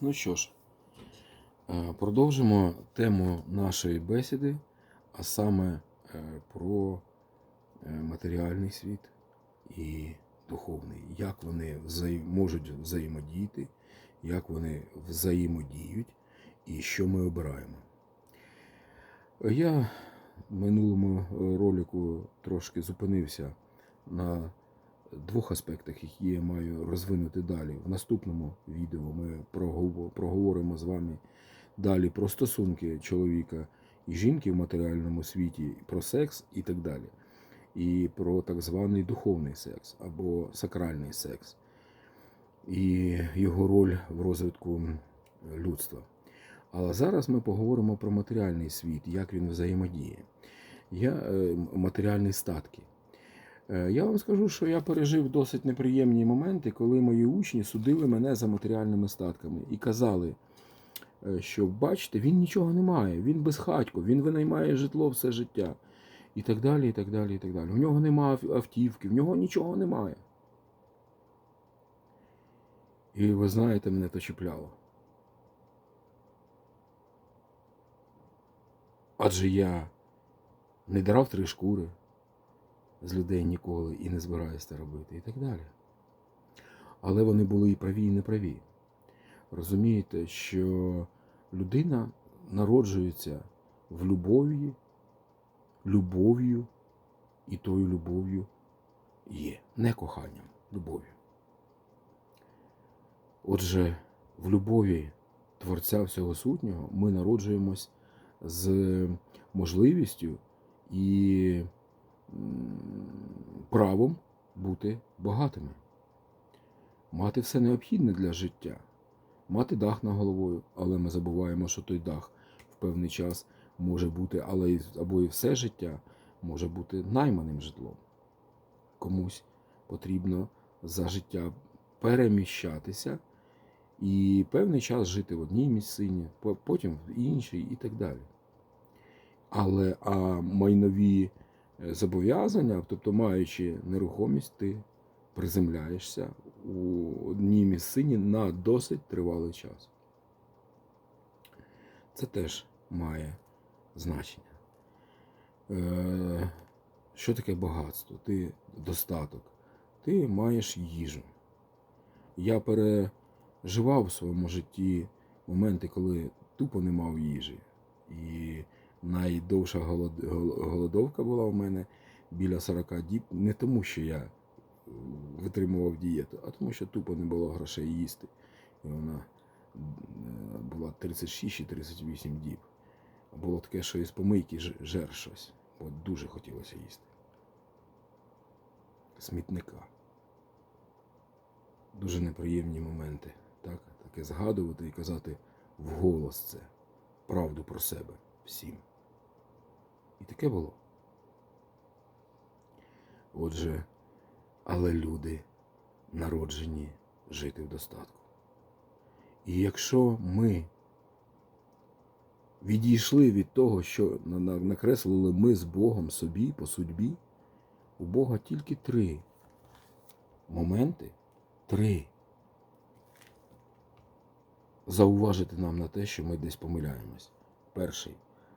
Ну що ж, е, продовжимо тему нашої бесіди, а саме е, про е, матеріальний світ і духовний, як вони взаєм- можуть взаємодіяти, як вони взаємодіють і що ми обираємо. Я в минулому ролику трошки зупинився на двох аспектах, які я маю розвинути далі. В наступному відео ми проговоримо з вами далі про стосунки чоловіка і жінки в матеріальному світі, про секс і так далі. І про так званий духовний секс або сакральний секс, і його роль в розвитку людства. Але зараз ми поговоримо про матеріальний світ, як він взаємодіє. Я е, матеріальні статки. Е, Я вам скажу, що я пережив досить неприємні моменти, коли мої учні судили мене за матеріальними статками і казали, е, що бачите, він нічого не має, він безхатько, він винаймає житло все життя. І так далі, і так далі, і так далі. У нього немає автівки, в нього нічого немає. І ви знаєте, мене то чіпляло. Адже я не драв три шкури з людей ніколи і не збираюся це робити, і так далі. Але вони були і праві, і неправі. Розумієте, що людина народжується в любові, любов'ю, і тою любов'ю є. Не коханням, любов'ю. Отже, в любові Творця всього сутнього ми народжуємось з можливістю і правом бути багатими, мати все необхідне для життя, мати дах над головою, але ми забуваємо, що той дах в певний час може бути, але або і все життя може бути найманим житлом. Комусь потрібно за життя переміщатися і певний час жити в одній місцині, потім в іншій і так далі. Але а майнові зобов'язання, тобто маючи нерухомість, ти приземляєшся у одній місцині на досить тривалий час. Це теж має значення. Е, Що таке багатство? Ти достаток, ти маєш їжу. Я переживав в своєму житті моменти, коли тупо не мав їжі. І найдовша голод- голодовка була у мене біля 40 діб. Не тому, що я витримував дієту, а тому, що тупо не було грошей їсти. І вона е, була 36 чи 38 діб. Було таке, що із помийки жер щось, бо дуже хотілося їсти. Смітника. Дуже неприємні моменти. Так? Таке згадувати і казати вголос це, правду про себе всім. І таке було. Отже, але люди народжені жити в достатку. І якщо ми відійшли від того, що на- на- накреслили ми з Богом собі по судьбі, у Бога тільки три моменти, три. Зауважити нам на те, що ми десь помиляємось. Перший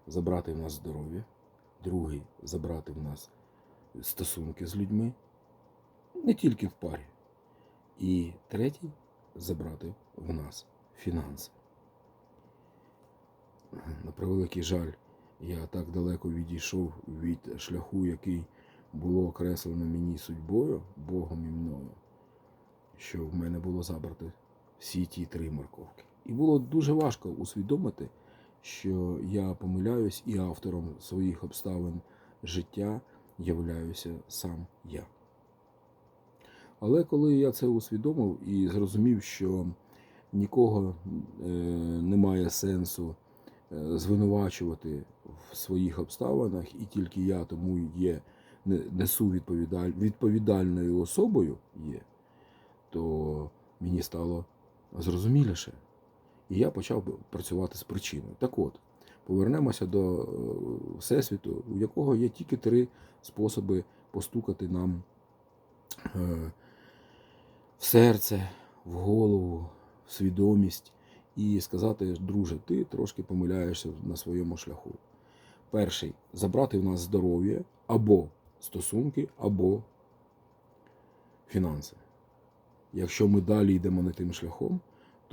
забрати в нас здоров'я, другий забрати в нас стосунки з людьми, не тільки в парі. І третій забрати в нас фінанси. На превеликий жаль, я так далеко відійшов від шляху, який було окреслено мені судьбою, Богом і мною, що в мене було забрати всі ті три морковки. І було дуже важко усвідомити, що я помиляюсь і автором своїх обставин життя являюся сам я. Але коли я це усвідомив і зрозумів, що нікого е, немає сенсу е, звинувачувати в своїх обставинах, і тільки я тому є несу відповідаль, відповідальною особою є, то мені стало зрозуміліше. І я почав працювати з причиною. Так от, повернемося до е, Всесвіту, у якого є тільки три способи постукати нам е, в серце, в голову, в свідомість і сказати, друже, ти трошки помиляєшся на своєму шляху. Перший забрати в нас здоров'я або стосунки, або фінанси. Якщо ми далі йдемо не тим шляхом,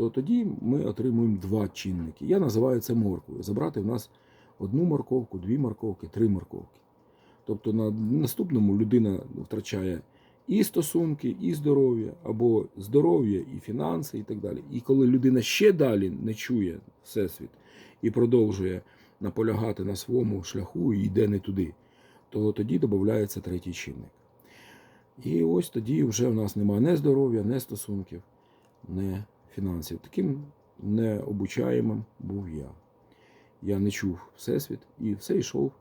то тоді ми отримуємо два чинники. Я називаю це морквою. Забрати в нас одну морковку, дві морковки, три морковки. Тобто на наступному людина втрачає і стосунки, і здоров'я, або здоров'я, і фінанси, і так далі. І коли людина ще далі не чує Всесвіт і продовжує наполягати на своєму шляху і йде не туди, то тоді додається третій чинник. І ось тоді вже в нас немає не здоров'я, не стосунків, не фінансів. Таким необучаємим був я. Я не чув Всесвіт і все йшов,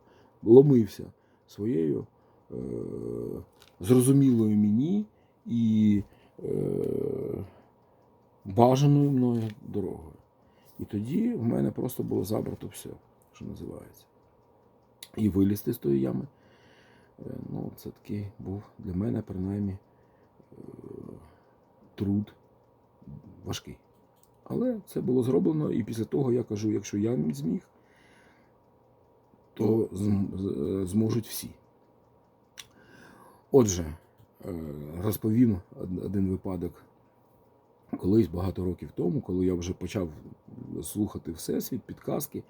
ломився своєю е, зрозумілою мені і е, бажаною мною дорогою. І тоді в мене просто було забрато все, що називається. І вилізти з тої ями. Е, Ну, це такий був для мене, принаймні, е, труд важкий. Але це було зроблено, і після того я кажу, якщо я не зміг, то зможуть всі. Отже, е, розповім один випадок колись багато років тому, коли я вже почав слухати Всесвіт, підказки,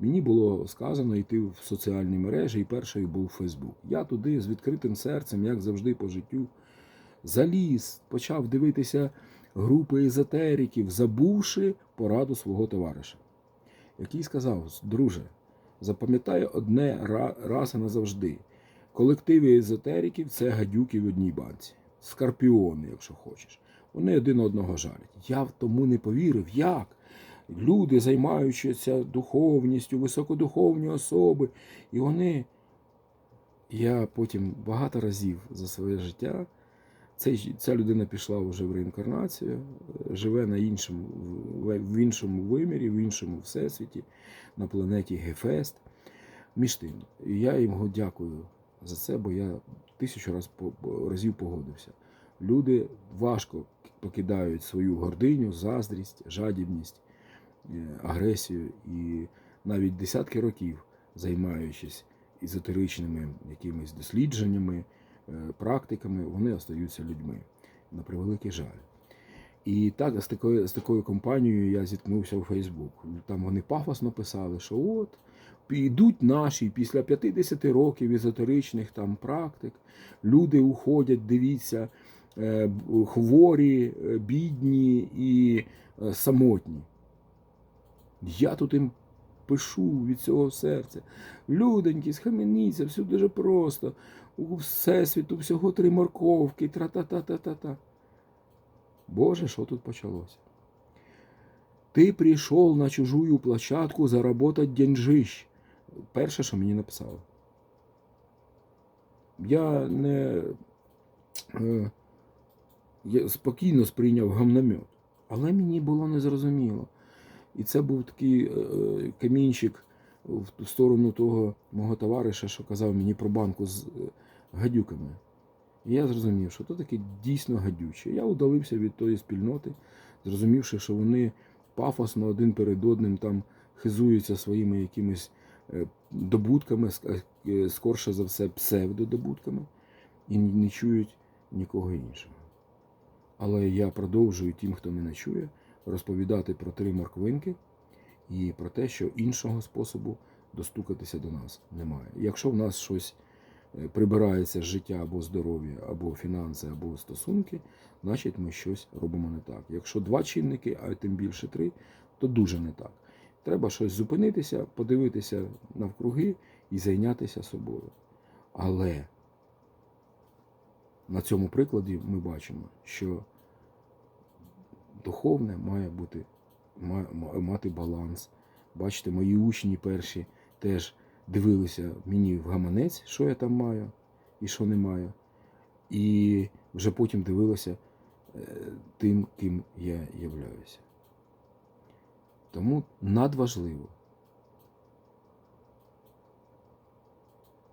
мені було сказано йти в соціальні мережі, і першою був Фейсбук. Я туди з відкритим серцем, як завжди по життю, заліз, почав дивитися групи езотериків, забувши пораду свого товариша, який сказав: друже, запам'ятай одне раз і назавжди. Колективи езотериків це гадюки в одній банці, скорпіони, якщо хочеш. Вони один одного жалять. Я в тому не повірив. Як? Люди, займаючися духовністю, високодуховні особи, і вони. Я потім багато разів за своє життя. Цей, ця людина пішла вже в реінкарнацію, е, живе на іншому, в, іншому вимірі, в іншому всесвіті, на планеті Гефест. Між тим, я йому дякую за це, бо я тисячу раз, разів погодився. Люди важко покидають свою гординю, заздрість, жадібність, е, агресію і навіть десятки років займаючись езотеричними якимись дослідженнями, практиками, вони остаються людьми. На превеликий жаль. І так з такою, з такою компанією я зіткнувся у Фейсбук. Там вони пафосно писали, що от підуть наші після 50 років езотеричних там практик, люди уходять, дивіться, е, хворі, е, бідні і е, самотні. Я тут їм пишу від цього серця. Люденькі, схаменіться, все дуже просто. У всесвіту всього три морковки, тра-та-та-та-та-та. Боже, що тут почалося? Ти прийшов на чужую площадку заработать деньжищ. Перше, що мені написали. Я не е, я спокійно сприйняв гамномет, але мені було незрозуміло. І це був такий е, камінчик в сторону того мого товариша, що казав мені про банку з е, гадюками. І я зрозумів, що то таке дійсно гадюче. Я удалився від тої спільноти, зрозумівши, що вони пафосно один перед одним там хизуються своїми якимись е, добутками, е, скорше за все, псевдодобутками, і не чують нікого іншого. Але я продовжую тим, хто мене чує, розповідати про три морквинки і про те, що іншого способу достукатися до нас немає. Якщо в нас щось прибирається з життя або здоров'я, або фінанси, або стосунки, значить ми щось робимо не так. Якщо два чинники, а тим більше три, то дуже не так. Треба щось зупинитися, подивитися навкруги і зайнятися собою. Але на цьому прикладі ми бачимо, що духовне має бути ма- ма- мати баланс. Бачите, мої учні перші теж дивилися мені в гаманець, що я там маю і що не маю. І вже потім дивилися е, тим, ким я являюся. Тому надважливо.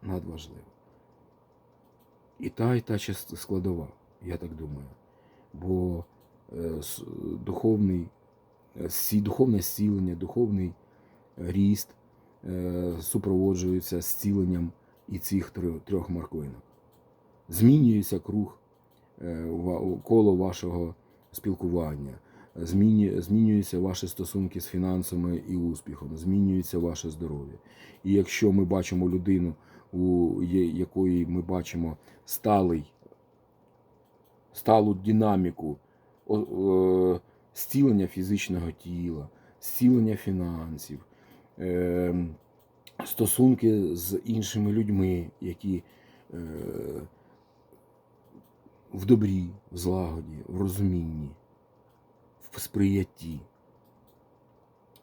Надважливо. І та, і та складова, я так думаю. Бо е, духовний е, духовне зцілення, духовний ріст е, супроводжується зціленням і цих трьох- морквинок. Змінюється круг е, коло вашого спілкування, змінюються ваші стосунки з фінансами і успіхом, змінюється ваше здоров'я. І якщо ми бачимо людину, у якої ми бачимо сталий, сталу динаміку е, зцілення фізичного тіла, зцілення фінансів, стосунки з іншими людьми, які е, в добрі, в злагоді, в розумінні, в сприятті.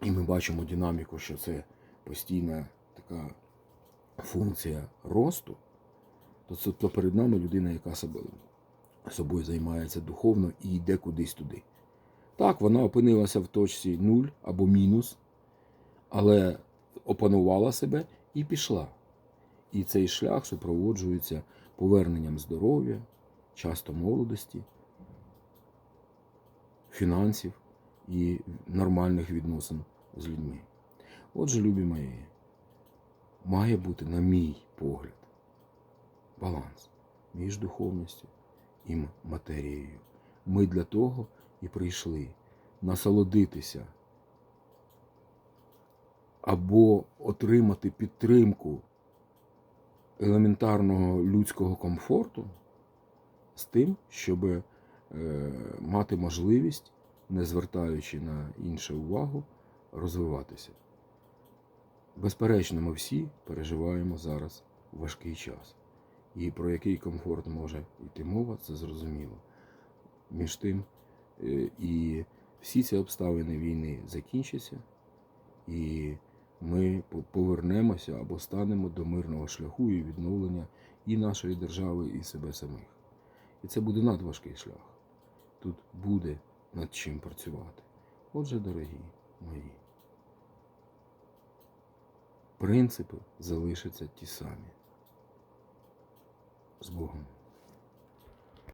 І ми бачимо динаміку, що це постійна така функція росту, то це то перед нами людина, яка собою, займається духовно і йде кудись туди. Так, вона опинилася в точці 0 або мінус, але опанувала себе і пішла. І цей шлях супроводжується поверненням здоров'я, часто молодості, фінансів і нормальних відносин з людьми. Отже, любі мої, має бути, на мій погляд, баланс між духовністю і матерією. Ми для того і прийшли насолодитися або отримати підтримку елементарного людського комфорту з тим, щоб е, мати можливість, не звертаючи на інше увагу, розвиватися. Безперечно, ми всі переживаємо зараз важкий час. І про який комфорт може йти мова, це зрозуміло. Між тим, е, і всі ці обставини війни закінчаться, і повернемося або станемо до мирного шляху і відновлення і нашої держави, і себе самих. І це буде надважкий шлях. Тут буде над чим працювати. Отже, дорогі мої, принципи залишаться ті самі. З Богом.